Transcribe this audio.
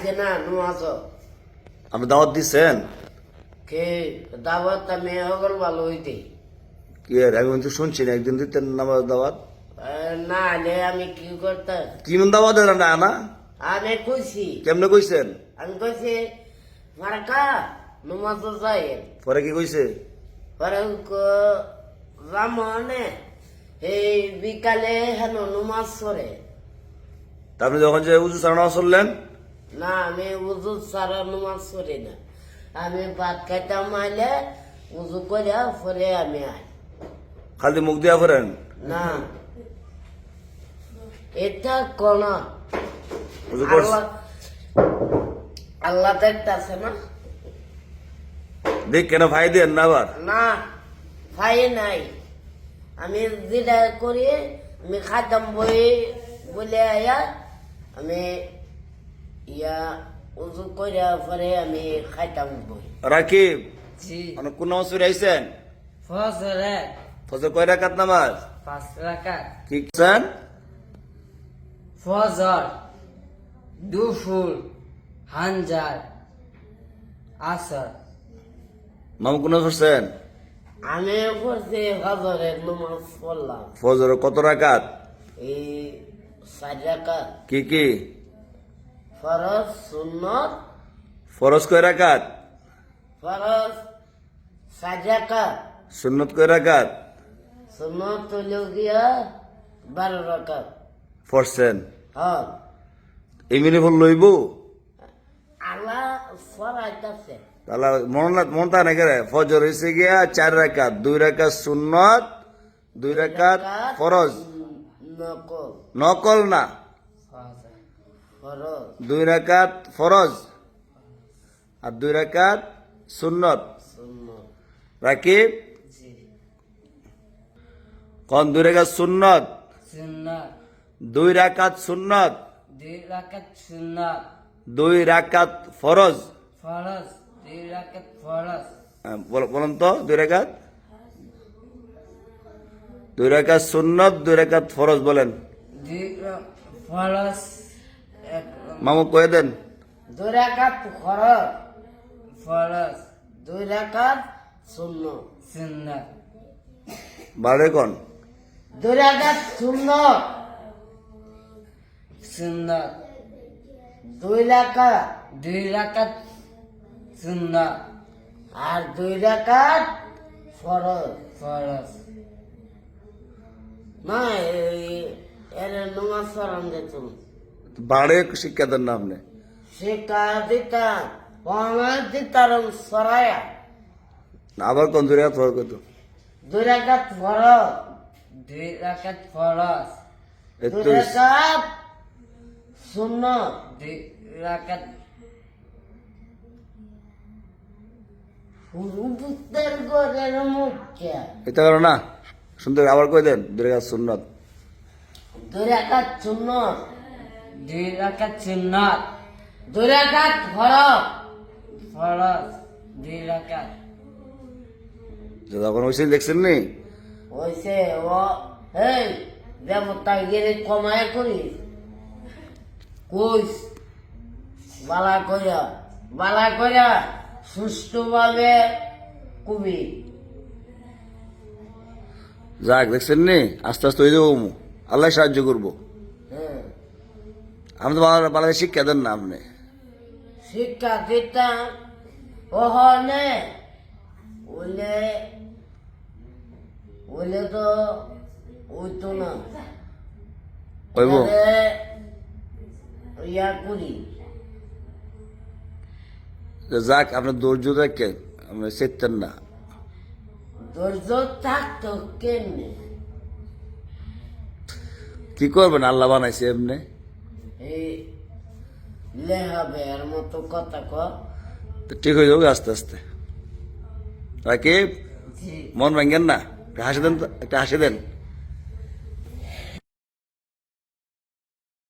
আইছে না নুয়াজ আপনি দাওয়াত দিচ্ছেন কে? দাওয়াত আমি হগল ভালো হইতে। কি আমি কিন্তু শুনছি না একদিন দিতেন নামাজ দাওয়াত? না হলে আমি কি করতাম কি মন দাওয়াত দেন না না? আমি কইছি। কেমনে কইছেন? আমি কইছি মার্কা নুমাজ যাই পরে কি কইছে? পরে রামনে এই বিকালে হেন নুমাজ করে তারপরে যখন যে উজু সারণা চললেন না আমি উজু সারা নুমাজ করি না। আমি ভাত খাইতাম আইলে উজু করে পরে আমি আই। খালি মুখ দিয়া করেন না। এটা কোন? আল্লাহ আল্লাহ দেখতেছে না? দেখ কেন ভাই দেন না আবার? না খাই নাই। আমি যেটা করি আমি খাতাম বই বলে আয়া আমি ইয়া উজু পরে আমি খাইতাম বই। রাকিব জি। অনেক কোন নামাজ পড়ে আইছেন? ফজরে ফজর কয় রাকাত নামাজ? পাঁচ রাকাত। কি করছেন ফজর দুফুল হানজার আসর। মামু কোন পড়ছেন আমি করছি ফজরের নমাজ পড়লাম। ফজর কত রাকাত? এই চার রাকাত। কি কি? ফরজ সুন্নত। ফরজ কয় রাকাত? ফরজ রাকাত সুন্নত কয় রাকাত? সুন্নত হইল গিয়া বারো রাকাত। পড়ছেন। হ্যাঁ। এমনি ভুল লইব? আল্লাহ ফরাইতাছে। তাহলে মন মন তা নাকি রে ফজর হয়েছে গিয়া চার রাকাত। দুই রাকাত সুন্নত দুই রাকাত ফরজ। নকল। নকল না। দুই রাকাত ফরজ আর দুই রাকাত সুন্নত। রাকিব? জি। দুই রাকাত সুন্নত? দুই রাকাত সুন্নত। দুই রাকাত সুন্নত। দুই রাকাত ফরজ। ফরজ। দুই রাকাত ফরজ। বলুন তো দুই রাকাত? দুই রাকাত সুন্নত দুই রাকাত ফরজ বলেন। ফরজ মামু কয়ে দেন। দুই রাকাত ফরজ ফরজ দুই রাকাত সুন্নত। সুন্নত। বারে কোন। দুই রাকাত সুন্নত। সুন্নত। দুই রাকাত দুই রাকাত সুন্নত। আর দুই রাকাত ফরজ। ফরজ। না এই- এর নমাজ পড়ান যেত বাড়ে শিক্ষা দেন না আপনি শিক্ষা দিতা পনেরো দিতারম সরায়া। আবার ফরজ কত? দুই শূন্য। দুই রাকাত হুজুর ঘরের মুখ্য এটা করো না? শুনতে আবার কয়ে দেন? দুই রাকাত সুন্নত। দুই রাকাত শূন্য দুই রাকাত শূন্য দুই রাকাত ফরজ। ফরজ দুই রাকাত। যখন হয়েছে দেখছেন নি হয়েছে ও এই দেবতা গেলে কমায় করিস কইস বালা কইরা বালা কইরা সুষ্ঠুভাবে কবি। যাক দেখছেন নি আস্তে আস্তে হয়ে যাব। আল্লাহ সাহায্য করব। আমি তো বাংলাদেশ শিক্ষা দেন না আপনি শিক্ষা দিতাম ওহনে ওলে ওলে তো ওইতো না ইয়া করি যাক আপনার ধৈর্য দেখেন আপনি চেতেন না ধৈর্য থাকতো কেমনে কি করবেন আল্লাহ বানাইছে এমনি লেহাবে এর মতো কথা ক। ঠিক হয়ে যাবে আস্তে আস্তে। রাকিব মন ভাঙ্গেন না। একটা হাসি দেন তো একটা হাসি দেন।